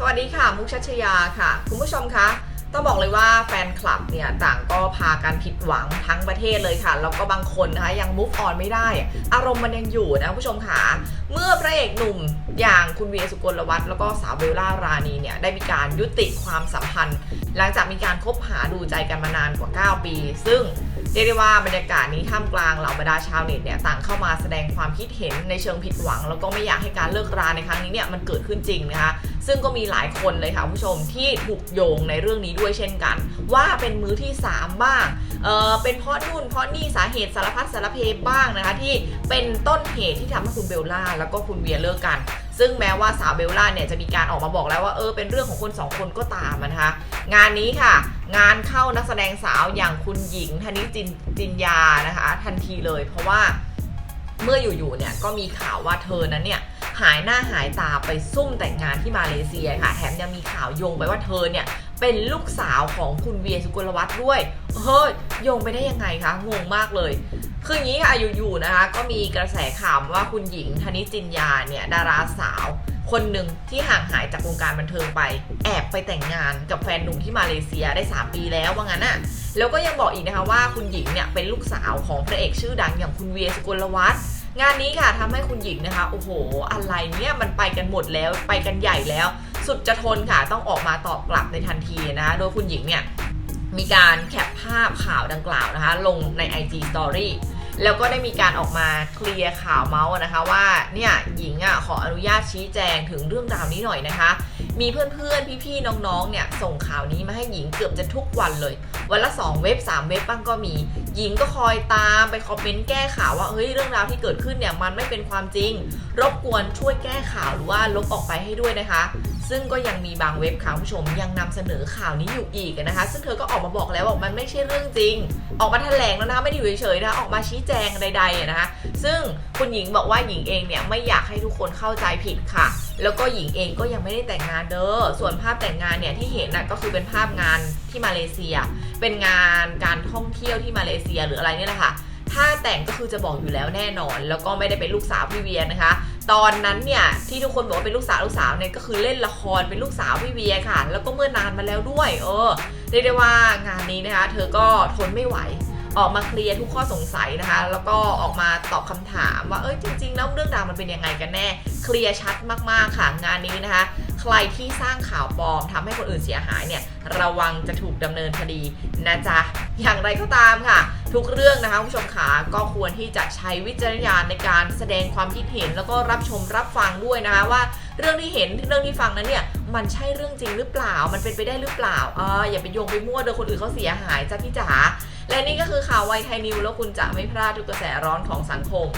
สวัสดีค่ะ มุกชัชยาค่ะ คุณผู้ชมคะต้องบอกเลยว่าแฟนคลับเนี่ยต่างก็พากันผิดหวังทั้งประเทศเลยค่ะ แล้วก็บางคนนะคะยัง move on ไม่ได้ อารมณ์มันยังอยู่นะคุณผู้ชมค่ะเมื่อพระเอกหนุ่มอย่างคุณเวียสุกลวัฒน์แล้วก็สาวเบลล่ารานีเนี่ยได้มีการยุติความสัมพันธ์ หลังจากมีการคบหาดูใจกันมานานกว่า 9 ปี ซึ่ง รียกได้ว่าบรรยากาศนี้ท่ามกลางเหล่าบรรดาชาวเน็ตเนี่ยต่างเข้ามาแสดงความคิดเห็นในเชิงผิดหวัง แล้วก็ไม่อยากให้การเลิกราในครั้งนี้เนี่ยมันเกิดขึ้นจริงนะคะซึ่งก็มีหลายคนเลยค่ะผู้ชมที่ถูกโยงในเรื่องนี้ด้วยเช่นกัน ว่าเป็นมือที่ 3 บ้างเออเป็นเพราะนู่นเพราะนี่สาเหตุสารพัดสารเพบ้างนะคะที่เป็นต้นเหตุที่ทำให้คุณเบลล่าแล้วก็คุณเวียเลิกกัน ซึ่งแม้ว่าสาวเบลล่าเนี่ยจะมีการออกมาบอกแล้วว่าเออเป็นเรื่องของคนสองคนก็ตามนะคะงานนี้ค่ะ งานเข้านักแสดงสาวอย่างคุณหญิงธนิจินจินยานะคะ ทันทีเลย เพราะว่าเมื่ออยู่ๆเนี่ยก็มีข่าวว่าเธอนั้นเนี่ยหายหน้าหายตาไปซุ่มแต่งงานที่มาเลเซียค่ะ แถมยังมีข่าวโยงไปว่าเธอเนี่ย เป็นลูกสาวของคุณเวียสุกลวัฒน์ด้วยเฮ้ยโยงไปได้ยังไงคะงงมากเลย คืออย่างนี้ค่ะอยู่ๆนะคะ ก็มีกระแสข่าวว่าคุณหญิงธนิจินยาเนี่ยดาราสาว คนหนึ่งที่ห่างหายจากวงการบันเทิงไป แอบไปแต่งงานกับแฟนหนุ่มที่มาเลเซียได้ 3 ปีแล้วว่างั้นอะแล้วก็ยังบอกอีกนะคะว่าคุณหญิงเนี่ยเป็นลูกสาวของพระเอกชื่อดังอย่างคุณเวียสุกลวัฒน์งานนี้ค่ะทำให้คุณหญิงนะคะโอ้โหอะไรเนี่ยมันไปกันหมดแล้วไปกันใหญ่แล้ว สุดจะทนค่ะ ต้องออกมาตอบกลับในทันทีนะคะโดยคุณหญิงเนี่ยมีการแคปภาพข่าวดังกล่าวนะคะ ลงใน IG Story แล้วก็ได้มีการออกมาเคลียร์ข่าวเมาส์นะคะว่าเนี่ยหญิงอะขออนุญาตชี้แจงถึงเรื่องราวนี้หน่อยนะคะ มีเพื่อนๆ พี่ๆ น้องๆ เนี่ยส่งข่าวนี้มาให้หญิงเกือบจะทุกวันเลย วันละ 2 เว็บ 3 เว็บบ้างก็มี หญิงก็คอยตามไปคอมเมนต์แก้ข่าวว่าเฮ้ยเรื่องราวที่เกิดขึ้นเนี่ยมันไม่เป็นความจริง รบกวนช่วยแก้ข่าวหรือว่าลบออกไปให้ด้วยนะคะ ซึ่งก็ยังมีบางเว็บค่ะคุณผู้ชมยังนำเสนอข่าวนี้อยู่อีกนะคะ ซึ่งเธอก็ออกมาบอกแล้วว่ามันไม่ใช่เรื่องจริง ออกมาแถลงแล้วนะคะไม่ได้อยู่เฉยๆนะคะออกมาชี้แจงใดๆอะนะคะ ซึ่งคุณหญิงบอกว่าหญิงเองเนี่ยไม่อยากให้ทุกคนเข้าใจผิดค่ะ แล้วก็หญิงเองก็ยังไม่ได้แต่งงานเด้อ ส่วนภาพแต่งงานเนี่ยที่เห็นน่ะก็คือเป็นภาพงานที่มาเลเซีย เป็นงานการท่องเที่ยวที่มาเลเซียหรืออะไรเนี่ยแหละค่ะ ถ้าแต่งก็คือจะบอกอยู่แล้วแน่นอน แล้วก็ไม่ได้เป็นลูกสาวพี่เวียนะคะ ตอนนั้นเนี่ยที่ทุกคนบอกว่าเป็นลูกสาวลูกสาวเนี่ยก็คือเล่นละครเป็นลูกสาวพี่เวียค่ะ แล้วก็เมื่อนานมาแล้วด้วย เออเรียกได้ว่างานนี้นะคะ เธอก็ทนไม่ไหว ออกมาเคลียร์ทุกข้อสงสัยนะคะ แล้วก็ออกมาตอบคำถามว่าเอ้ยจริงๆแล้วเรื่องราวมันเป็นยังไงกันแน่ เคลียร์ชัดมากๆค่ะงานนี้นะคะ ใครที่สร้างข่าวปลอมทำให้คนอื่นเสียหายเนี่ยระวังจะถูกดำเนินคดีนะจ๊ะอย่างไรก็ตามค่ะ ทุกเรื่องนะคะผู้ชมขาก็ควรที่จะใช้วิจารณญาณในการแสดงความคิดเห็น แล้วก็รับชมรับฟังด้วยนะคะว่าเรื่องที่เห็นเรื่องที่ฟังนั้นเนี่ยมันใช่เรื่องจริงหรือเปล่า มันเป็นไปได้หรือเปล่าอ่าอย่าไปโยงไปมั่วโดยคนอื่นเขาเสียหายจ้ะพี่จ๋า และนี่ก็คือข่าวไวไทยนิวแล้วคุณจะไม่พลาดทุกกระแสร้อนของสังคม